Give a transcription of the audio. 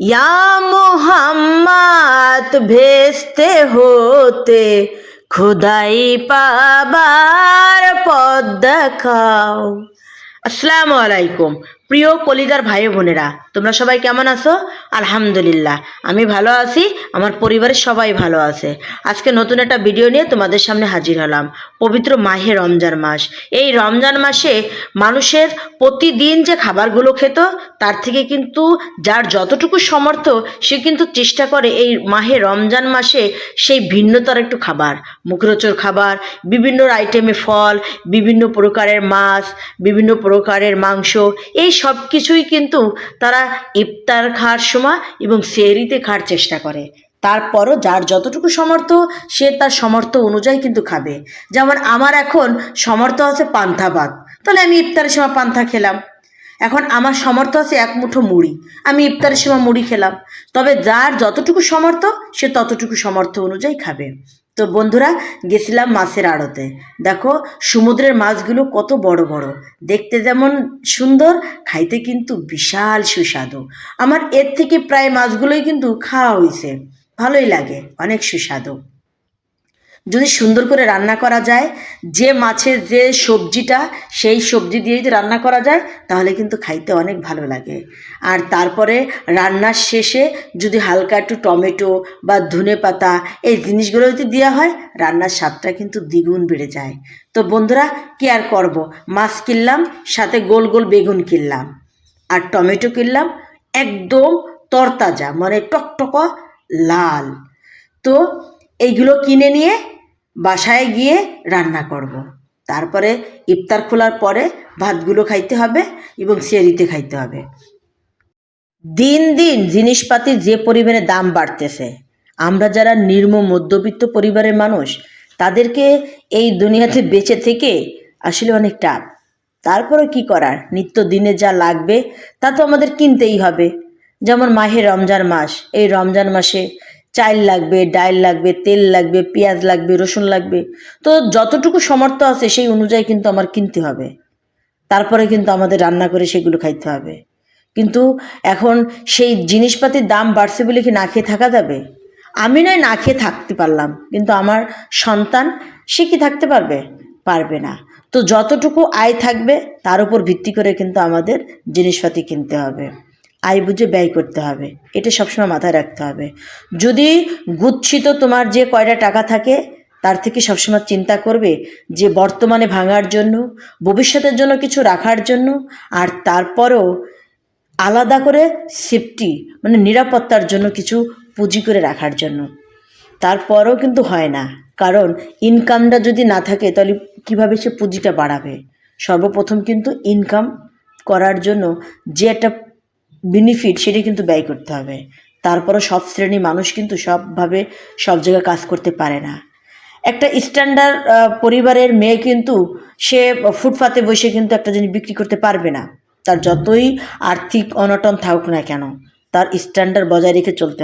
ইয়া মোহাম্মদ, ভেস্তে হতে খুদাই পাবার পথ দেখাও। আসসালামু আলাইকুম। প্রিয় কলিদার ভাই বোনেরা, তোমরা সবাই কেমন আছো? আলহামদুলিল্লাহ, আমি ভালো আছি, আমার পরিবারের সবাই ভালো আছে। আজকে নতুন একটা ভিডিও নিয়ে তোমাদের সামনে হাজির হলাম, পবিত্র মাহে রমজান মাস। এই রমজান মাসে মানুষের প্রতিদিন যে খাবারগুলো খেত তার থেকে কিন্তু যার যতটুকু সমর্থ সে কিন্তু চেষ্টা করে এই মাহে রমজান মাসে সেই ভিন্নতর একটু খাবার। মুখরোচর খাবার, বিভিন্ন আইটেমে ফল, বিভিন্ন প্রকারের মাছ, বিভিন্ন প্রকারের মাংস, এই সব কিছুই কিন্তু তারা ইফতার খাওয়ার সময় এবং সেহরিতে খাওয়ার চেষ্টা করে। তারপরও যার যতটুকু সমর্থ সে তার সমর্থ অনুযায়ী কিন্তু খাবে। যেমন আমার এখন সমর্থ আছে পান্থা ভাত তাহলে আমি ইফতারের সময় পান্থা খেলাম। এখন আমার সমর্থ আছে এক মুঠো মুড়ি। আমি ইফতারের সময় মুড়ি খেলাম। তবে যার যতটুকু সমর্থ সে ততটুকু সমর্থ অনুযায়ী খাবে। তো বন্ধুরা, গেছিলাম মাছের আড়তে। দেখো, সমুদ্রের মাছগুলো কত বড় বড়। দেখতে যেমন সুন্দর, খাইতে কিন্তু বিশাল সুস্বাদু। আমার এর থেকে প্রায় মাছগুলোই কিন্তু খাওয়া হয়েছে ভালোই লাগে, অনেক সুস্বাদু। যদি সুন্দর করে রান্না করা যায়, যে মাছের যে সবজিটা সেই সবজি দিয়ে যদি রান্না করা যায়, তাহলে কিন্তু খাইতে অনেক ভালো লাগে। আর তারপরে রান্নার শেষে যদি হালকা একটু টমেটো বা ধনে পাতা এই জিনিসগুলো যদি দেওয়া হয়, রান্নার স্বাদটা কিন্তু দ্বিগুণ বেড়ে যায়। তো বন্ধুরা, কি আর করব? মাছ কিনলাম, সাথে গোল গোল বেগুন কিনলাম। আর টমেটো কিনলাম, একদম তরতাজা মানে টকটক লাল। তো এইগুলো কিনে নিয়ে বাসায় গিয়ে রান্না করব। তারপরে ইফতার খোলার পরে ভাতগুলো খাইতে হবে এবং সেরিতে খাইতে হবে। দিন দিন জিনিসপাতির যে পরিমাণে দাম বাড়তেছে, আমরা যারা নির্ম মধ্যবিত্ত পরিবারের মানুষ, তাদেরকে এই দুনিয়াতে বেঁচে থেকে আসলে অনেক টাফ তারপরে কি করার? নিত্য দিনে যা লাগবে তা তো আমাদের কিনতেই হবে। যেমন মাহে রমজান মাস, এই রমজান মাসে চাল লাগবে, ডাল লাগবে, তেল লাগবে, পেঁয়াজ লাগবে, রসুন লাগবে। তো যতটুকু সমর্থ আছে সেই অনুযায়ী কিন্তু আমার কিনতে হবে। তারপরে কিন্তু আমাদের রান্না করে সেগুলো খাইতে হবে। কিন্তু এখন সেই জিনিসপাতির দাম বাড়ছে বলে কি না খেয়ে থাকা যাবে? আমি নয় না খেয়ে থাকতে পারলাম, কিন্তু আমার সন্তান, সে কি থাকতে পারবে? পারবে না। তো যতটুকু আয় থাকবে, তার উপর ভিত্তি করে কিন্তু আমাদের জিনিসপাতি কিনতে হবে। আয় বুঝে ব্যয় করতে হবে। এটা সবসময় মাথায় রাখতে হবে। যদি গুচ্ছিত তোমার যে কয়টা টাকা থাকে, তার থেকে সবসময় চিন্তা করবে যে বর্তমানে ভাঙার জন্য, ভবিষ্যতের জন্য কিছু রাখার জন্য, আর তারপরও আলাদা করে সেফটি মানে নিরাপত্তার জন্য কিছু পুঁজি করে রাখার জন্য। তারপরেও কিন্তু হয় না। কারণ ইনকামটা যদি না থাকে, তাহলে কীভাবে সে পুঁজিটা বাড়াবে? সর্বপ্রথম কিন্তু ইনকাম করার জন্য যে একটা বেনিফিট সেটা কিন্তু ব্যয় করতে হবে। তারপরও সব শ্রেণি মানুষ কিন্তু সবভাবে সব জায়গায় কাজ করতে পারে না। একটা স্ট্যান্ডার্ড পরিবারের মেয়ে কিন্তু সে ফুটপাতে বসে কিন্তু একটা জিনিস বিক্রি করতে পারবে না। তার যতই আর্থিক অনটন থাকুক না কেন, তার স্ট্যান্ডার্ড বজায় রেখে চলতে